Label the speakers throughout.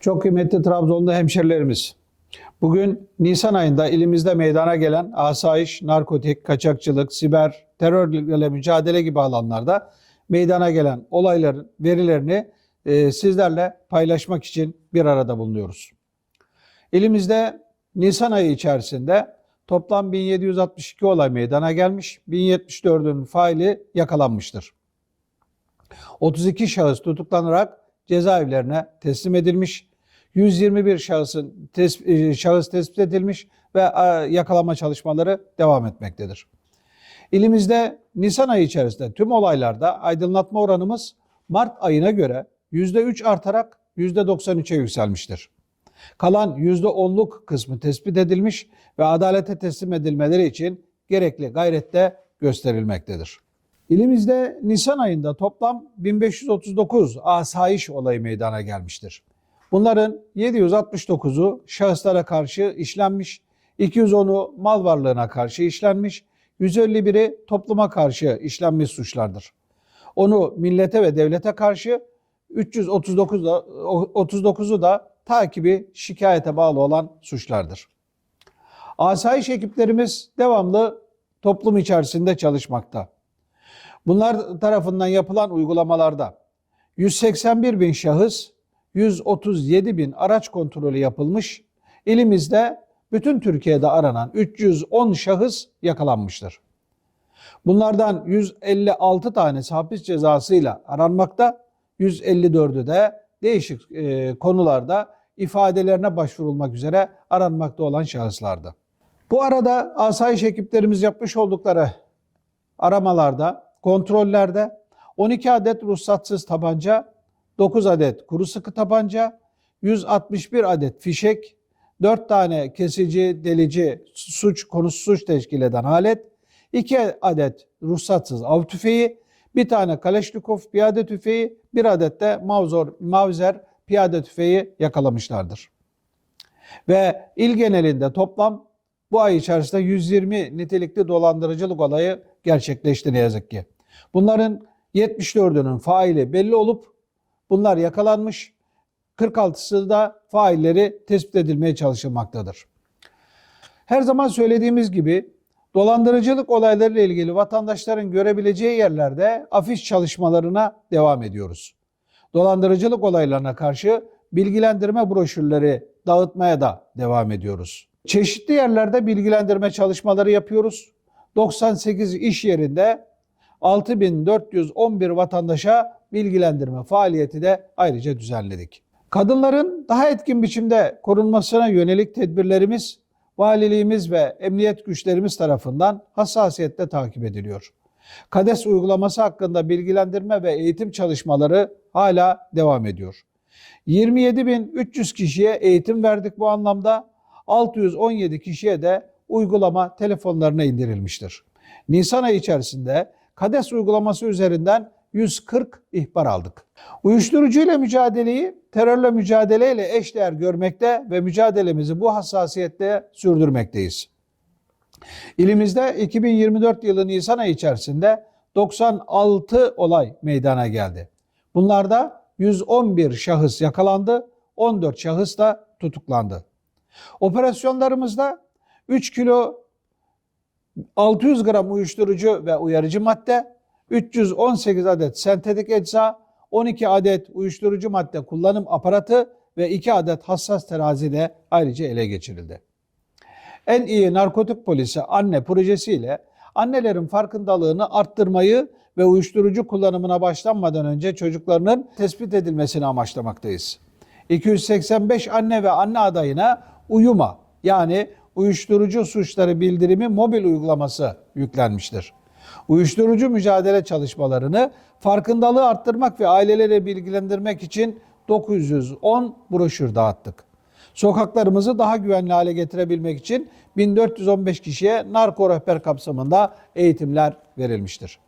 Speaker 1: Çok kıymetli Trabzonlu hemşerilerimiz. Bugün Nisan ayında ilimizde meydana gelen asayiş, narkotik, kaçakçılık, siber, terörle mücadele gibi alanlarda meydana gelen olayların verilerini e, sizlerle paylaşmak için bir arada bulunuyoruz. Elimizde Nisan ayı içerisinde toplam 1762 olay meydana gelmiş, 1074'ün faili yakalanmıştır. 32 şahıs tutuklanarak cezaevlerine teslim edilmiş. 121 şahısın tes- e, şahıs tespit edilmiş ve yakalama çalışmaları devam etmektedir. İlimizde Nisan ayı içerisinde tüm olaylarda aydınlatma oranımız Mart ayına göre %3 artarak %93'e yükselmiştir. Kalan %10'luk kısmı tespit edilmiş ve adalete teslim edilmeleri için gerekli gayrette gösterilmektedir. İlimizde Nisan ayında toplam 1539 asayiş olayı meydana gelmiştir. Bunların 769'u şahıslara karşı işlenmiş, 210'u mal varlığına karşı işlenmiş, 151'i topluma karşı işlenmiş suçlardır. Onu millete ve devlete karşı 339 da 39'u da takibi şikayete bağlı olan suçlardır. Asayiş ekiplerimiz devamlı toplum içerisinde çalışmakta. Bunlar tarafından yapılan uygulamalarda 181 bin şahıs, 137 bin araç kontrolü yapılmış. İlimizde bütün Türkiye'de aranan 310 şahıs yakalanmıştır. Bunlardan 156 tanesi hapis cezasıyla aranmakta, 154'ü de değişik e, konularda ifadelerine başvurulmak üzere aranmakta olan şahıslardı. Bu arada asayiş ekiplerimiz yapmış oldukları aramalarda, kontrollerde 12 adet ruhsatsız tabanca, 9 adet kuru sıkı tabanca, 161 adet fişek, 4 tane kesici, delici suç konusu suç teşkil eden alet, 2 adet ruhsatsız av tüfeği, bir tane Kaleşnikov piyade tüfeği, bir adet de Mavzor, Mavzer piyade tüfeği yakalamışlardır. Ve il genelinde toplam bu ay içerisinde 120 nitelikli dolandırıcılık olayı gerçekleşti ne yazık ki. Bunların 74'ünün faili belli olup bunlar yakalanmış. 46'sı da failleri tespit edilmeye çalışılmaktadır. Her zaman söylediğimiz gibi dolandırıcılık olaylarıyla ilgili vatandaşların görebileceği yerlerde afiş çalışmalarına devam ediyoruz. Dolandırıcılık olaylarına karşı bilgilendirme broşürleri dağıtmaya da devam ediyoruz. Çeşitli yerlerde bilgilendirme çalışmaları yapıyoruz. 98 iş yerinde 6411 vatandaşa bilgilendirme faaliyeti de ayrıca düzenledik. Kadınların daha etkin biçimde korunmasına yönelik tedbirlerimiz valiliğimiz ve emniyet güçlerimiz tarafından hassasiyetle takip ediliyor. KADES uygulaması hakkında bilgilendirme ve eğitim çalışmaları hala devam ediyor. 27.300 kişiye eğitim verdik bu anlamda. 617 kişiye de uygulama telefonlarına indirilmiştir. Nisan ayı içerisinde KADES uygulaması üzerinden 140 ihbar aldık. Uyuşturucuyla mücadeleyi terörle mücadeleyle eşdeğer görmekte ve mücadelemizi bu hassasiyetle sürdürmekteyiz. İlimizde 2024 yılı Nisan ayı içerisinde 96 olay meydana geldi. Bunlarda 111 şahıs yakalandı, 14 şahıs da tutuklandı. Operasyonlarımızda 3 kilo 600 gram uyuşturucu ve uyarıcı madde, 318 adet sentetik ecza, 12 adet uyuşturucu madde kullanım aparatı ve 2 adet hassas terazi de ayrıca ele geçirildi. En iyi narkotik polisi anne projesiyle annelerin farkındalığını arttırmayı ve uyuşturucu kullanımına başlanmadan önce çocuklarının tespit edilmesini amaçlamaktayız. 285 anne ve anne adayına uyuma yani uyuşturucu suçları bildirimi mobil uygulaması yüklenmiştir. Uyuşturucu mücadele çalışmalarını farkındalığı arttırmak ve aileleri bilgilendirmek için 910 broşür dağıttık. Sokaklarımızı daha güvenli hale getirebilmek için 1415 kişiye narko rehber kapsamında eğitimler verilmiştir.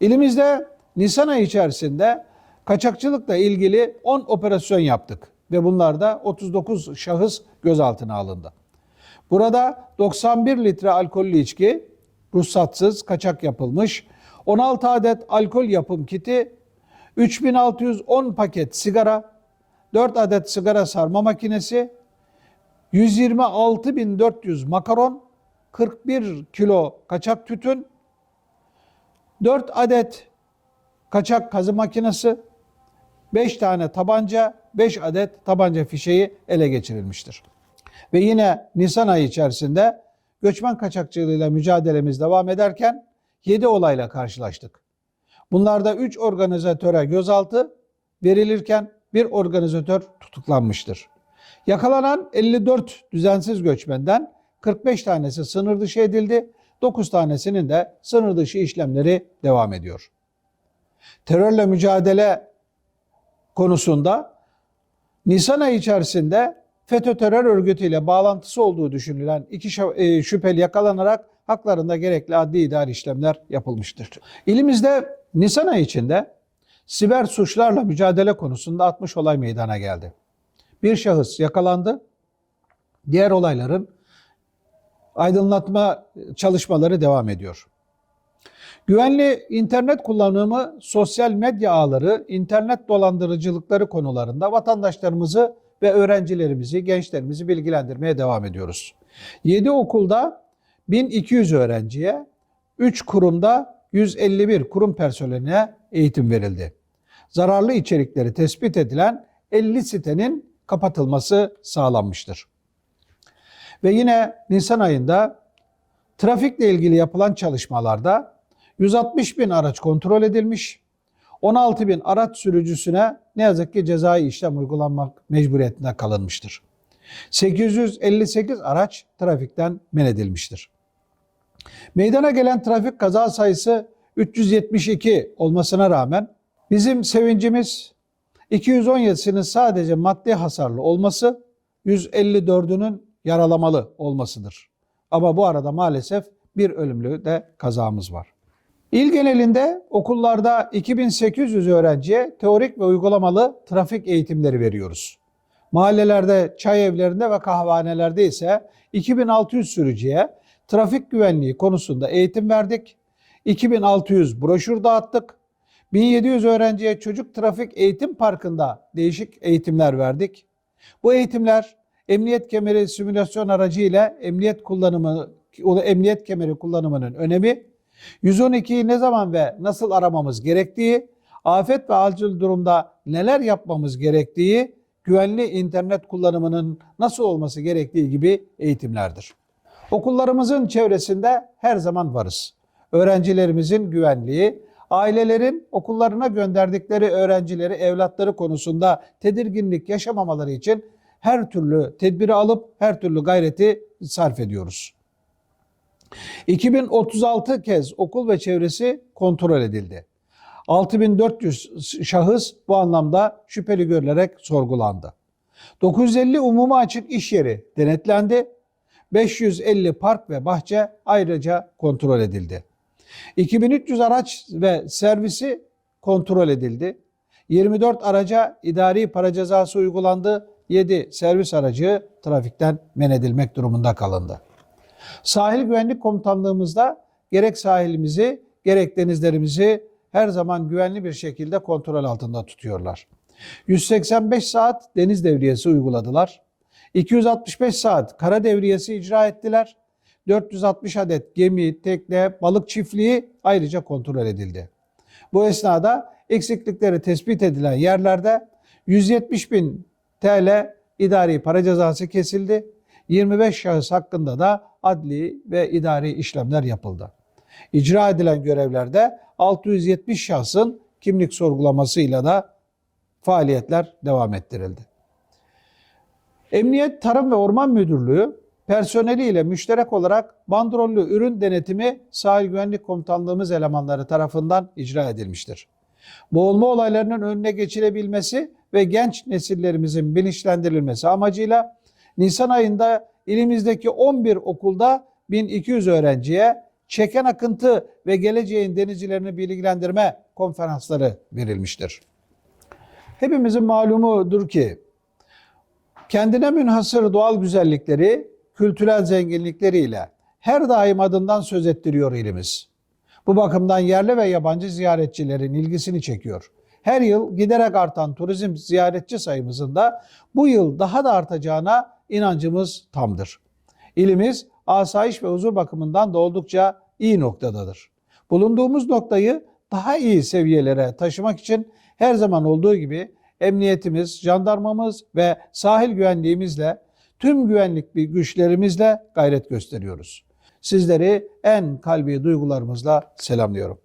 Speaker 1: İlimizde Nisan ayı içerisinde kaçakçılıkla ilgili 10 operasyon yaptık ve bunlarda 39 şahıs gözaltına alındı. Burada 91 litre alkollü içki, ruhsatsız kaçak yapılmış, 16 adet alkol yapım kiti, 3610 paket sigara, 4 adet sigara sarma makinesi, 126.400 makaron, 41 kilo kaçak tütün, 4 adet kaçak kazı makinesi, 5 tane tabanca, 5 adet tabanca fişeği ele geçirilmiştir. Ve yine Nisan ayı içerisinde göçmen kaçakçılığıyla mücadelemiz devam ederken 7 olayla karşılaştık. Bunlarda 3 organizatöre gözaltı verilirken bir organizatör tutuklanmıştır. Yakalanan 54 düzensiz göçmenden 45 tanesi sınır dışı edildi, 9 tanesinin de sınır dışı işlemleri devam ediyor. Terörle mücadele konusunda Nisan ayı içerisinde FETÖ terör örgütüyle bağlantısı olduğu düşünülen iki e, şüpheli yakalanarak haklarında gerekli adli idari işlemler yapılmıştır. İlimizde Nisan ayı içinde siber suçlarla mücadele konusunda 60 olay meydana geldi. Bir şahıs yakalandı. Diğer olayların aydınlatma çalışmaları devam ediyor. Güvenli internet kullanımı, sosyal medya ağları, internet dolandırıcılıkları konularında vatandaşlarımızı ve öğrencilerimizi, gençlerimizi bilgilendirmeye devam ediyoruz. 7 okulda 1200 öğrenciye, 3 kurumda 151 kurum personeline eğitim verildi. Zararlı içerikleri tespit edilen 50 sitenin kapatılması sağlanmıştır. Ve yine Nisan ayında trafikle ilgili yapılan çalışmalarda 160 bin araç kontrol edilmiş. 16 bin araç sürücüsüne ne yazık ki cezai işlem uygulanmak mecburiyetinde kalınmıştır. 858 araç trafikten men edilmiştir. Meydana gelen trafik kaza sayısı 372 olmasına rağmen bizim sevincimiz 217'sinin sadece maddi hasarlı olması, 154'ünün yaralamalı olmasıdır. Ama bu arada maalesef bir ölümlü de kazamız var. İl genelinde okullarda 2800 öğrenciye teorik ve uygulamalı trafik eğitimleri veriyoruz. Mahallelerde, çay evlerinde ve kahvanelerde ise 2600 sürücüye trafik güvenliği konusunda eğitim verdik. 2600 broşür dağıttık. 1700 öğrenciye çocuk trafik eğitim parkında değişik eğitimler verdik. Bu eğitimler emniyet kemeri simülasyon aracı ile emniyet kullanımı emniyet kemeri kullanımının önemi, 112'yi ne zaman ve nasıl aramamız gerektiği, afet ve acil durumda neler yapmamız gerektiği, güvenli internet kullanımının nasıl olması gerektiği gibi eğitimlerdir. Okullarımızın çevresinde her zaman varız. Öğrencilerimizin güvenliği, ailelerin okullarına gönderdikleri öğrencileri, evlatları konusunda tedirginlik yaşamamaları için her türlü tedbiri alıp her türlü gayreti sarf ediyoruz. 2036 kez okul ve çevresi kontrol edildi. 6400 şahıs bu anlamda şüpheli görülerek sorgulandı. 950 umuma açık iş yeri denetlendi. 550 park ve bahçe ayrıca kontrol edildi. 2300 araç ve servisi kontrol edildi. 24 araca idari para cezası uygulandı. 7 servis aracı trafikten men edilmek durumunda kalındı. Sahil Güvenlik Komutanlığımızda gerek sahilimizi gerek denizlerimizi her zaman güvenli bir şekilde kontrol altında tutuyorlar. 185 saat deniz devriyesi uyguladılar. 265 saat kara devriyesi icra ettiler. 460 adet gemi, tekne, balık çiftliği ayrıca kontrol edildi. Bu esnada eksiklikleri tespit edilen yerlerde 170 bin TL idari para cezası kesildi. 25 şahıs hakkında da adli ve idari işlemler yapıldı. İcra edilen görevlerde 670 şahsın kimlik sorgulamasıyla da faaliyetler devam ettirildi. Emniyet Tarım ve Orman Müdürlüğü personeliyle müşterek olarak bandrollü ürün denetimi Sahil Güvenlik Komutanlığımız elemanları tarafından icra edilmiştir. Boğulma olaylarının önüne geçilebilmesi ve genç nesillerimizin bilinçlendirilmesi amacıyla Nisan ayında ilimizdeki 11 okulda 1200 öğrenciye çeken akıntı ve geleceğin denizcilerini bilgilendirme konferansları verilmiştir. Hepimizin malumudur ki kendine münhasır doğal güzellikleri, kültürel zenginlikleriyle her daim adından söz ettiriyor ilimiz. Bu bakımdan yerli ve yabancı ziyaretçilerin ilgisini çekiyor. Her yıl giderek artan turizm ziyaretçi sayımızın da bu yıl daha da artacağına inancımız tamdır. İlimiz asayiş ve huzur bakımından da oldukça iyi noktadadır. Bulunduğumuz noktayı daha iyi seviyelere taşımak için her zaman olduğu gibi emniyetimiz, jandarmamız ve sahil güvenliğimizle tüm güvenlik güçlerimizle gayret gösteriyoruz. Sizleri en kalbi duygularımızla selamlıyorum.